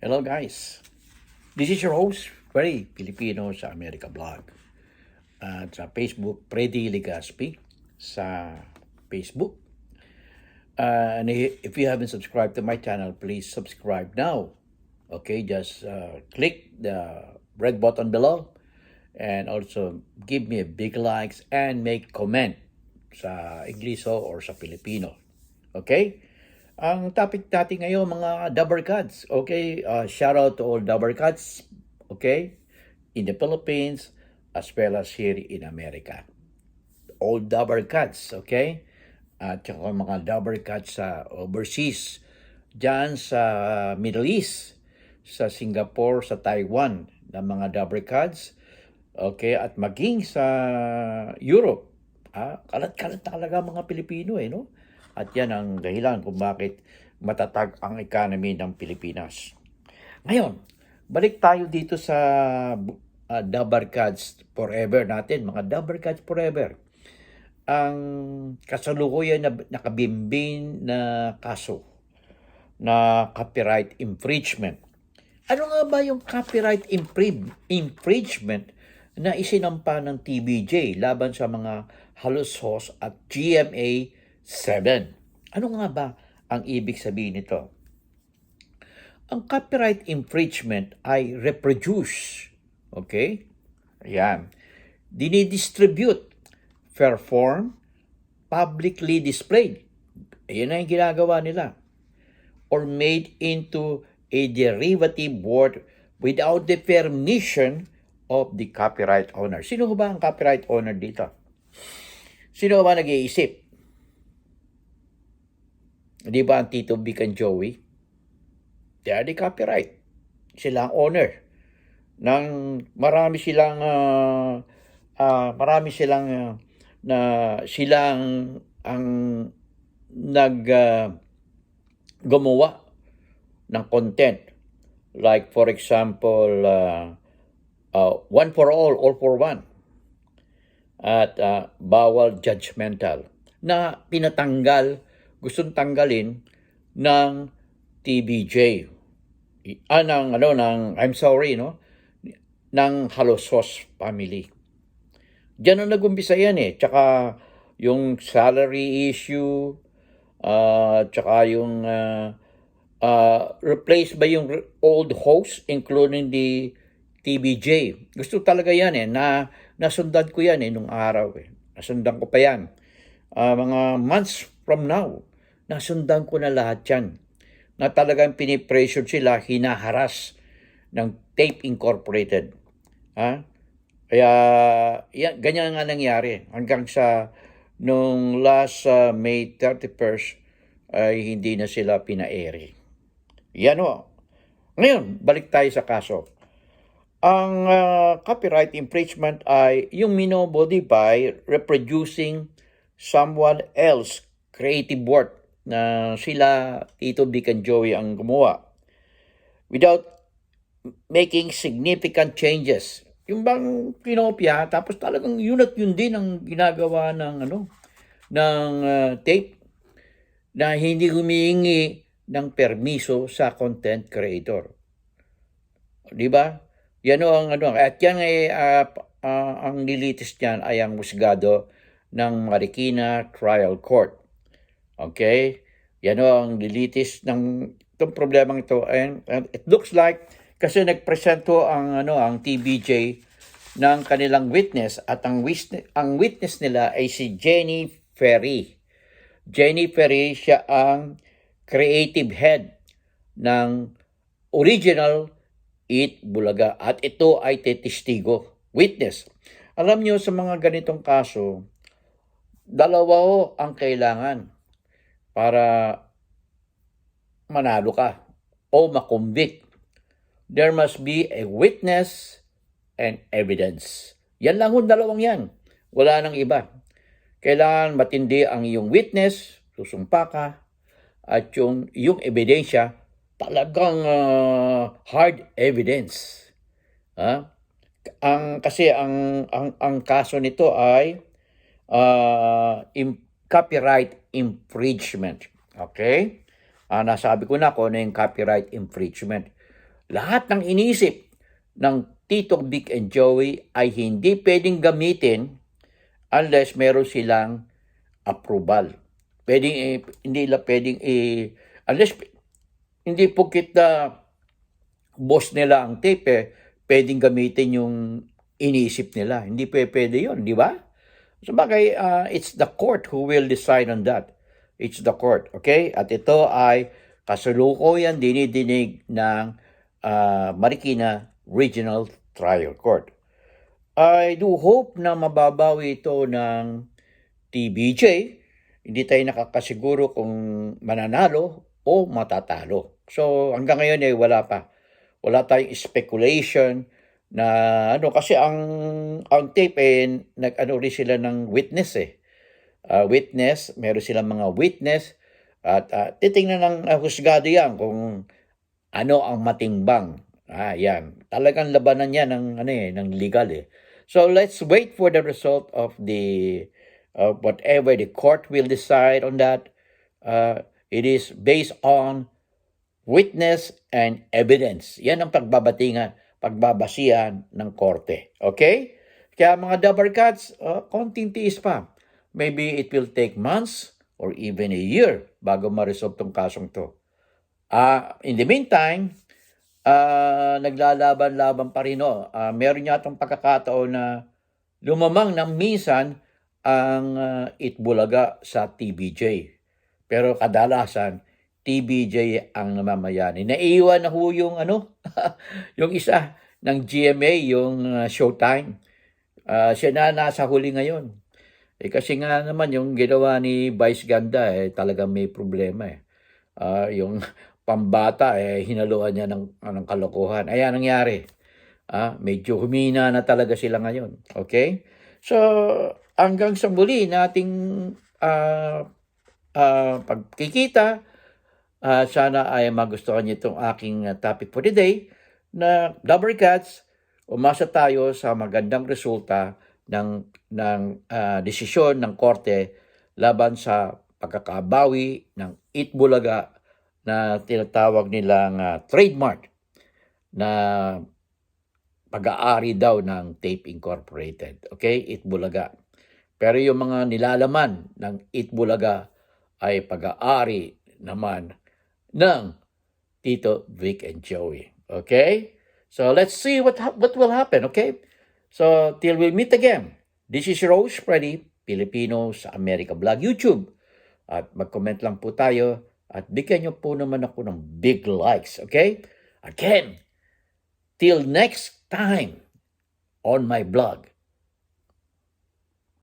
Hello guys. This is your host, Freddy Filipino sa America Vlog. At sa Facebook, Freddy Legaspi sa Facebook. Uh, and if you haven't subscribed to my channel, please subscribe now. Okay, just uh, click the red button below and also give me a big likes and make comment sa Ingleso or sa Filipino. Okay? Ang topic natin ngayon, mga Dabber Cats. Okay? Uh, shout out to all Dabber Cats. Okay? In the Philippines as well as here in America. All Dabber Cats. Okay? At saka mga Dabber Cats sa overseas. Diyan sa Middle East. Sa Singapore, sa Taiwan. ng mga Dabber Cats. Okay? At maging sa Europe. Ah, kalat-kalat talaga mga Pilipino eh, no? At yan ang dahilan kung bakit matatag ang economy ng Pilipinas. Ngayon, balik tayo dito sa uh, Dabar Cards Forever natin, mga Dabar Cards Forever. Ang kasalukuyan na nakabimbing na kaso na copyright infringement. Ano nga ba yung copyright infring- infringement na isinampa ng TBJ laban sa mga Halos Host at GMA 7. Ano nga ba ang ibig sabihin nito? Ang copyright infringement ay reproduce. Okay? Ayan. Dinidistribute, perform, publicly displayed. Ayan na yung ginagawa nila. Or made into a derivative word without the permission of the copyright owner. Sino ba ang copyright owner dito? Sino ba nag-iisip? Di ba ang Tito Vic and Joey? They are the copyright. Sila ang owner. Nang marami silang uh, uh, marami silang uh, na silang ang nag uh, gumawa ng content. Like for example, uh, uh, one for all, all for one. At uh, bawal judgmental na pinatanggal gustong tanggalin ng TBJ. Ah, ng, ano, ng, I'm sorry, no? ng Halosos family. Diyan ang nag-umpisa yan eh. Tsaka yung salary issue, uh, tsaka yung uh, uh, replace ba yung old host including the TBJ. Gusto talaga yan eh. Na, nasundan ko yan eh nung araw eh. Nasundan ko pa yan. Uh, mga months from now nasundan ko na lahat yan. Na talagang pinipressure sila, hinaharas ng Tape Incorporated. Ha? Kaya, yan, ganyan nga nangyari. Hanggang sa nung last uh, May 31st, ay hindi na sila pinaeri. Yan o. Ngayon, balik tayo sa kaso. Ang uh, copyright infringement ay yung minobodify reproducing someone else creative work na sila, Tito Vic and Joey ang gumawa without making significant changes. Yung bang kinopya, tapos talagang yun at yun din ang ginagawa ng ano ng uh, tape na hindi humihingi ng permiso sa content creator. 'Di ba? Yan ang ano at yan ay uh, uh, ang nilitis niyan ay ang musgado ng Marikina Trial Court. Okay? Yan o ang lilitis ng itong problema ito. And, and it looks like kasi nagpresent to ang ano ang TBJ ng kanilang witness at ang witness, ang witness nila ay si Jenny Ferry. Jenny Ferry siya ang creative head ng original Eat Bulaga at ito ay testigo, witness. Alam niyo sa mga ganitong kaso, dalawa ho ang kailangan para manalo ka o makonvict. There must be a witness and evidence. Yan lang ho, dalawang yan. Wala nang iba. Kailangan matindi ang iyong witness, susumpa ka, at yung, yung ebidensya, talagang uh, hard evidence. Ha? Ang, kasi ang, ang, ang kaso nito ay uh, im- copyright infringement. Okay? Uh, nasabi ko na kung ano yung copyright infringement. lahat ng inisip ng Tito Vic and Joey ay hindi pwedeng gamitin unless meron silang approval. Pwedeng, eh, hindi la pwedeng, eh, unless hindi pukit na boss nila ang tape, eh, pwedeng gamitin yung inisip nila. Hindi pwede yun, di ba? So bagay, uh, it's the court who will decide on that. It's the court, okay? At ito ay kasalukuyan dinidinig ng uh, Marikina Regional Trial Court. I do hope na mababawi ito ng TBJ. Hindi tayo nakakasiguro kung mananalo o matatalo. So hanggang ngayon eh wala pa. Wala tayong speculation na ano kasi ang ang tape eh nag-ano rin sila ng witness eh. Uh, witness, meron silang mga witness at uh, titingnan ng uh, husgado yan kung ano ang matimbang. Ah, yan. Talagang labanan yan ng ano eh, ng legal eh. So let's wait for the result of the uh, whatever the court will decide on that. Uh, it is based on witness and evidence. Yan ang pagbabatingan, pagbabasihan ng korte. Okay? Kaya mga cuts, uh, konting tiis pa. Maybe it will take months or even a year bago ma-resolve tong kasong to. Uh, in the meantime, uh, naglalaban-laban pa rin. No? Uh, meron yatang pagkakataon na lumamang ng minsan ang uh, Itbulaga sa TBJ. Pero kadalasan, TBJ ang namamayani. Naiwan na ho yung ano, yung isa ng GMA, yung uh, Showtime. Uh, siya na nasa huli ngayon. Eh kasi nga naman yung ginawa ni Vice Ganda eh talagang may problema eh. Uh, yung pambata eh hinaluan niya ng, ng kalokohan. Ayan nangyari. Ah, medyo humina na talaga sila ngayon. Okay? So, hanggang sa muli nating uh, uh, pagkikita, uh, sana ay magustuhan niyo itong aking topic for today na Double Cats, umasa tayo sa magandang resulta ng ng uh, desisyon ng korte laban sa pagkakabawi ng Itbulaga na tinatawag nilang uh, trademark na pag-aari daw ng Tape Incorporated. Okay? Itbulaga. Pero yung mga nilalaman ng Itbulaga ay pag-aari naman ng Tito, Vic, and Joey. Okay? So let's see what ha- what will happen, okay? So till we meet again, this is Rose Freddy, Filipino sa America Vlog YouTube. At mag-comment lang po tayo at bigyan niyo po naman ako ng big likes, okay? Again, till next time on my blog.